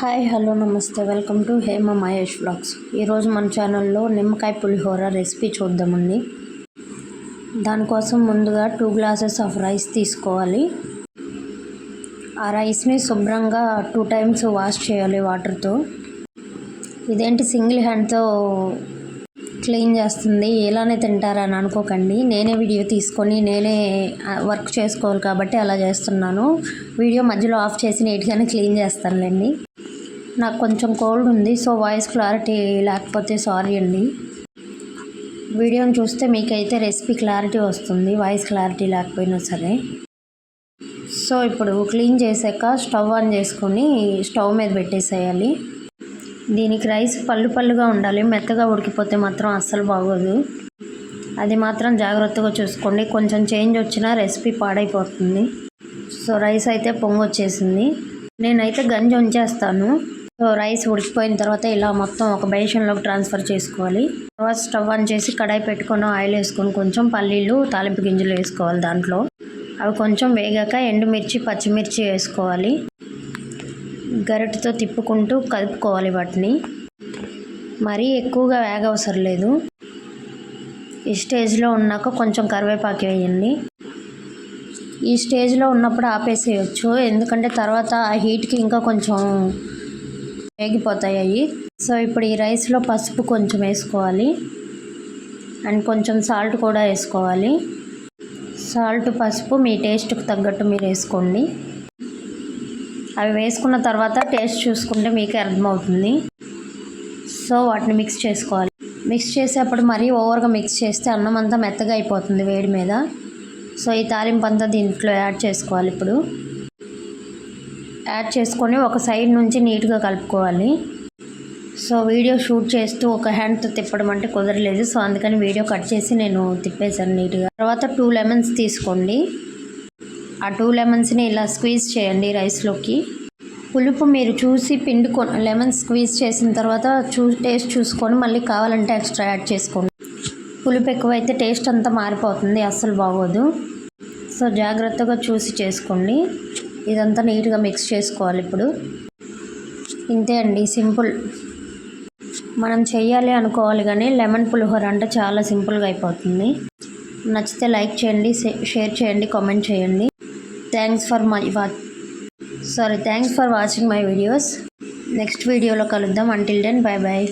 Hi hello నమస్తే. Welcome to Hema Mahesh blogs ఈరోజు మన ఛానల్లో నిమ్మకాయ పులిహోర రెసిపీ చూద్దామండి. దానికోసం ముందుగా టూ గ్లాసెస్ ఆఫ్ రైస్ తీసుకోవాలి. ఆ రైస్ని శుభ్రంగా టూ టైమ్స్ వాష్ చేయాలి వాటర్తో ఇదేంటి సింగిల్ హ్యాండ్తో క్లీన్ చేస్తుంది? ఎలానే తింటారని అనుకోకండి. నేనే వీడియో తీసుకొని నేనే వర్క్ చేసుకోవాలి కాబట్టి అలా చేస్తున్నాను. వీడియో మధ్యలో ఆఫ్ చేసి నీట్గానే క్లీన్ చేస్తానులేండి. నాకు కొంచెం కోల్డ్ ఉంది సో వాయిస్ క్లారిటీ లేకపోతే సారీ అండి. వీడియోని చూస్తే మీకైతే రెసిపీ క్లారిటీ వస్తుంది వాయిస్ క్లారిటీ లేకపోయినా సరే. సో ఇప్పుడు క్లీన్ చేసాక స్టవ్ ఆన్ చేసుకొని స్టవ్ మీద పెట్టేసేయాలి. దీనికి రైస్ పళ్ళు పళ్ళుగా ఉండాలి మెత్తగా ఉడికిపోతే మాత్రం అస్సలు బాగోదు. అది మాత్రం జాగ్రత్తగా చూసుకోండి కొంచెం చేంజ్ వచ్చినా రెసిపీ పాడైపోతుంది. సో రైస్ అయితే పొంగొచ్చేసింది. నేనైతే గంజి ఉంచేస్తాను. రైస్ ఉడికిపోయిన తర్వాత ఇలా మొత్తం ఒక బేషన్లోకి ట్రాన్స్ఫర్ చేసుకోవాలి. తర్వాత స్టవ్ ఆన్ చేసి కడాయి పెట్టుకొని ఆయిల్ వేసుకొని కొంచెం పల్లీలు తాలింపు గింజలు వేసుకోవాలి దాంట్లో. అవి కొంచెం వేగాక ఎండుమిర్చి పచ్చిమిర్చి వేసుకోవాలి. గరిటతో తిప్పుకుంటూ కలుపుకోవాలి వాటిని. మరీ ఎక్కువగా వేగవసరం లేదు. ఈ స్టేజ్లో ఉన్నాక కొంచెం కరివేపాకు వేయండి. ఈ స్టేజ్లో ఉన్నప్పుడు ఆపేసేయచ్చు. ఎందుకంటే తర్వాత ఆ హీట్కి ఇంకా కొంచెం వేగిపోతాయి అవి సో ఇప్పుడు ఈ రైస్లో పసుపు కొంచెం వేసుకోవాలి. అండ్ కొంచెం సాల్ట్ కూడా వేసుకోవాలి. సాల్ట్ పసుపు మీ టేస్ట్కి తగ్గట్టు మీరు వేసుకోండి. అవి వేసుకున్న తర్వాత టేస్ట్ చూసుకుంటే మీకే అర్థమవుతుంది. సో వాటిని మిక్స్ చేసుకోవాలి. మిక్స్ చేసేటప్పుడు మరీ ఓవర్గా మిక్స్ చేస్తే అన్నం అంతా మెత్తగా అయిపోతుంది వేడి మీద. సో ఈ తాలింపు అంతా దీంట్లో యాడ్ చేసుకోవాలి ఇప్పుడు. యాడ్ చేసుకొని ఒక సైడ్ నుంచి నీట్గా కలుపుకోవాలి. సో వీడియో షూట్ చేస్తూ ఒక హ్యాండ్తో తిప్పడం అంటే కుదరలేదు. సో అందుకని వీడియో కట్ చేసి నేను తిప్పేశాను నీట్గా. తర్వాత టూ లెమన్స్ తీసుకోండి. ఆ టూ లెమన్స్ని ఇలా స్క్వీజ్ చేయండి రైస్లోకి. పులుపు మీరు చూసి పిండుకొ లెమన్ స్క్వీజ్ చేసిన తర్వాత చూ టేస్ట్ చూసుకొని మళ్ళీ కావాలంటే ఎక్స్ట్రా యాడ్ చేసుకోండి. పులుపు ఎక్కువైతే టేస్ట్ అంతా మారిపోతుంది అస్సలు బాగోదు. సో జాగ్రత్తగా చూసి చేసుకోండి. ఇదంతా నీట్గా మిక్స్ చేసుకోవాలి ఇప్పుడు. ఇంతే అండి సింపుల్. మనం చేయాలి అనుకోవాలి కానీ లెమన్ పులిహోర అంటే చాలా సింపుల్గా అయిపోతుంది. నచ్చితే లైక్ చేయండి షేర్ చేయండి కామెంట్ చేయండి. థ్యాంక్స్ ఫర్ మై వా sorry thanks for watching my videos next వీడియోలో కలుద్దాం. Until den bye bye